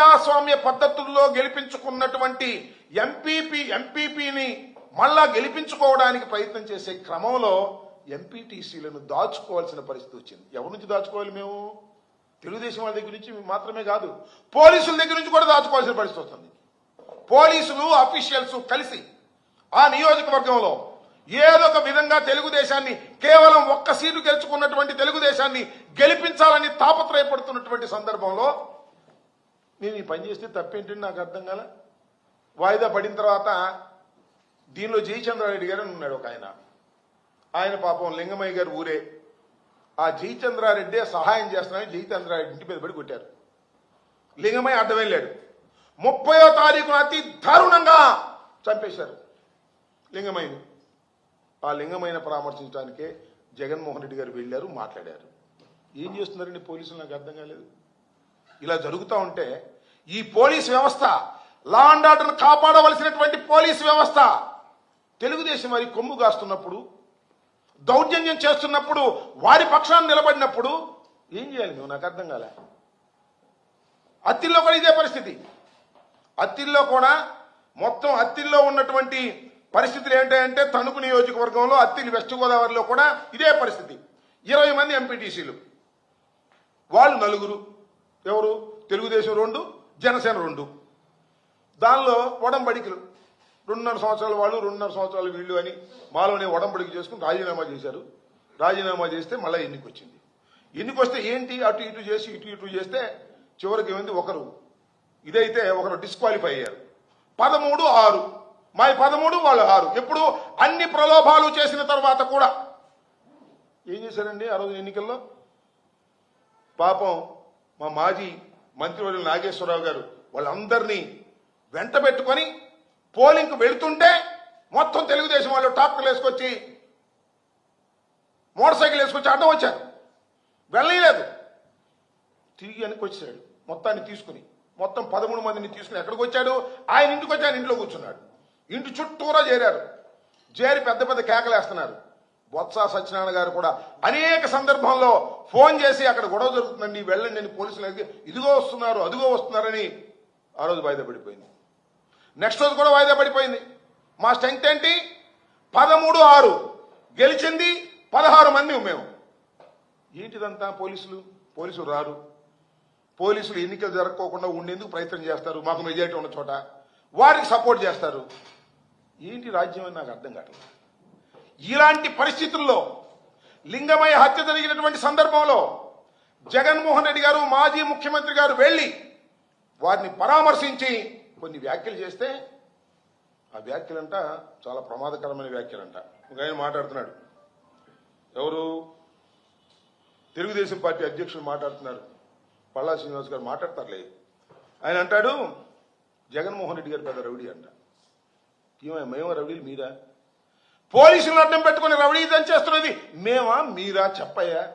ప్రజాస్వామ్య పద్ధతుల్లో గెలిపించుకున్నటువంటి ఎంపీపీ ఎంపీపీని మళ్ళా గెలిపించుకోవడానికి ప్రయత్నం చేసే క్రమంలో ఎంపీటీసీలను దాచుకోవాల్సిన పరిస్థితి వచ్చింది. ఎవరి నుంచి దాచుకోవాలి మేము? తెలుగుదేశం వాళ్ళ దగ్గర నుంచి మాత్రమే కాదు. పోలీసుల దగ్గర నుంచి కూడా దాచుకోవాల్సిన పరిస్థితి వస్తుంది. పోలీసులు అఫీషియల్స్ కలిసి ఆ నియోజకవర్గంలో ఏదో ఒక విధంగా తెలుగుదేశాన్ని కేవలం ఒక్క సీటు గెలుచుకున్నటువంటి తెలుగుదేశాన్ని గెలిపించాలని తాపత్రయపడుతున్నటువంటి సందర్భంలో నేను ఈ పని చేస్తే తప్పేంటండి నాకు అర్థం కదా వాయిదా పడిన తర్వాత దీనిలో జయచంద్రారెడ్డి గారు అని ఉన్నాడు ఒక ఆయన. ఆయన పాపం లింగమయ్య గారు ఊరే. ఆ జయచంద్రారెడ్డే సహాయం చేస్తున్నారని జయచంద్రారెడ్డి ఇంటి మీద పడి కొట్టారు. లింగమయ్య అడ్డం వెళ్ళాడు ముప్పయో తారీఖున అతి దారుణంగా చంపేశారు లింగమయ్యని. ఆ లింగమైన పరామర్శించడానికే జగన్మోహన్ రెడ్డి గారు వెళ్ళారు మాట్లాడారు. ఏం చేస్తున్నారండి పోలీసులు? నాకు అర్థం కాలేదు. ఇలా జరుగుతూ ఉంటే ఈ పోలీస్ వ్యవస్థ లా అండ్ ఆర్డర్ను కాపాడవలసినటువంటి పోలీస్ వ్యవస్థ తెలుగుదేశం వారి కొమ్ము కాస్తున్నప్పుడు దౌర్జన్యం చేస్తున్నప్పుడు వారి పక్షాన్ని నిలబడినప్పుడు ఏం చేయాలి నువ్వు నాకు అర్థం కాలే. అత్తిల్లో కూడా ఇదే పరిస్థితి. అత్తిల్లో కూడా మొత్తం అత్తిల్లో ఉన్నటువంటి పరిస్థితులు ఏంటంటే తణుకు నియోజకవర్గంలో అత్తిలి వెస్ట్ గోదావరిలో కూడా ఇదే పరిస్థితి. ఇరవై మంది ఎంపీటీసీలు వాళ్ళు నలుగురు. ఎవరు? తెలుగుదేశం రెండు జనసేన రెండు. దానిలో ఒడంబడికలు. రెండున్నర సంవత్సరాల వాళ్ళు రెండున్నర సంవత్సరాలు వీళ్ళు అని మాలోనే ఒడంబడికి చేసుకుని రాజీనామా చేశారు. రాజీనామా చేస్తే మళ్ళీ ఎన్నిక వచ్చింది ఏంటి? అటు ఇటు చేసి ఇటు ఇటు చేస్తే చివరికి ఏమైంది? ఒకరు. ఇదైతే ఒకరు డిస్క్వాలిఫై అయ్యారు. పదమూడు ఆరు. మా పదమూడు వాళ్ళు ఆరు. ఎప్పుడు? అన్ని ప్రలోభాలు చేసిన తర్వాత కూడా. ఏం చేశారండి ఆ రోజు ఎన్నికల్లో? పాపం మా మాజీ మంత్రివర్యులు నాగేశ్వరరావు గారు వాళ్ళందరినీ వెంట పెట్టుకొని పోలింగ్కి వెళుతుంటే మొత్తం తెలుగుదేశం వాళ్ళు ట్రాక్టర్లు వేసుకొచ్చి మోటార్ సైకిల్ వేసుకొచ్చి అడ్డం వచ్చారు. వెళ్ళలేదు. తిరిగి వెనక్కి వచ్చాడు మొత్తాన్ని తీసుకుని మొత్తం పదమూడు మందిని తీసుకుని ఎక్కడికి వచ్చాడు? ఆయన ఇంటికి వచ్చి ఆయన ఇంట్లో కూర్చున్నాడు. ఇంటి చుట్టూరా చేరారు. చేరి పెద్ద పెద్ద కేకలేస్తున్నారు. బొత్స సత్యనారాయణ గారు కూడా అనేక సందర్భంలో ఫోన్ చేసి అక్కడ గొడవ జరుగుతుందండి వెళ్ళండి అని పోలీసులు అడిగితే ఇదిగో వస్తున్నారు అదిగో వస్తున్నారని ఆ రోజు వాయిదా పడిపోయింది. నెక్స్ట్ రోజు కూడా వాయిదా పడిపోయింది. మా స్ట్రెంగ్త్ ఏంటి? పదమూడు ఆరు. గెలిచింది పదహారు మంది మేము. ఏంటిదంతా పోలీసులు? పోలీసులు రారు. పోలీసులు ఎన్నికలు జరగకోకుండా ఉండేందుకు ప్రయత్నం చేస్తారు. మాకు మెజారిటీ ఉన్న చోట వారికి సపోర్ట్ చేస్తారు. ఏంటి రాజ్యం అని నాకు అర్థం కావట్లేదు. ఇలాంటి పరిస్థితుల్లో లింగమయ హత్య జరిగినటువంటి సందర్భంలో జగన్మోహన్ రెడ్డి గారు మాజీ ముఖ్యమంత్రి గారు వెళ్ళి వారిని పరామర్శించి కొన్ని వ్యాఖ్యలు చేస్తే ఆ వ్యాఖ్యలంట చాలా ప్రమాదకరమైన వ్యాఖ్యలంట. ఒక ఆయన మాట్లాడుతున్నాడు. ఎవరు? తెలుగుదేశం పార్టీ అధ్యక్షులు మాట్లాడుతున్నారు. పల్లా శ్రీనివాస్ గారు మాట్లాడతారులే. ఆయన అంటాడు జగన్మోహన్ రెడ్డి గారు పెద్ద రౌడీ అంట. ఏమో మేము రౌడీలు మీరా? పోలీసులను అడ్డం పెట్టుకుని రౌడీ చేస్తున్నది. మేమా? మీరా? చెప్పయ్యా.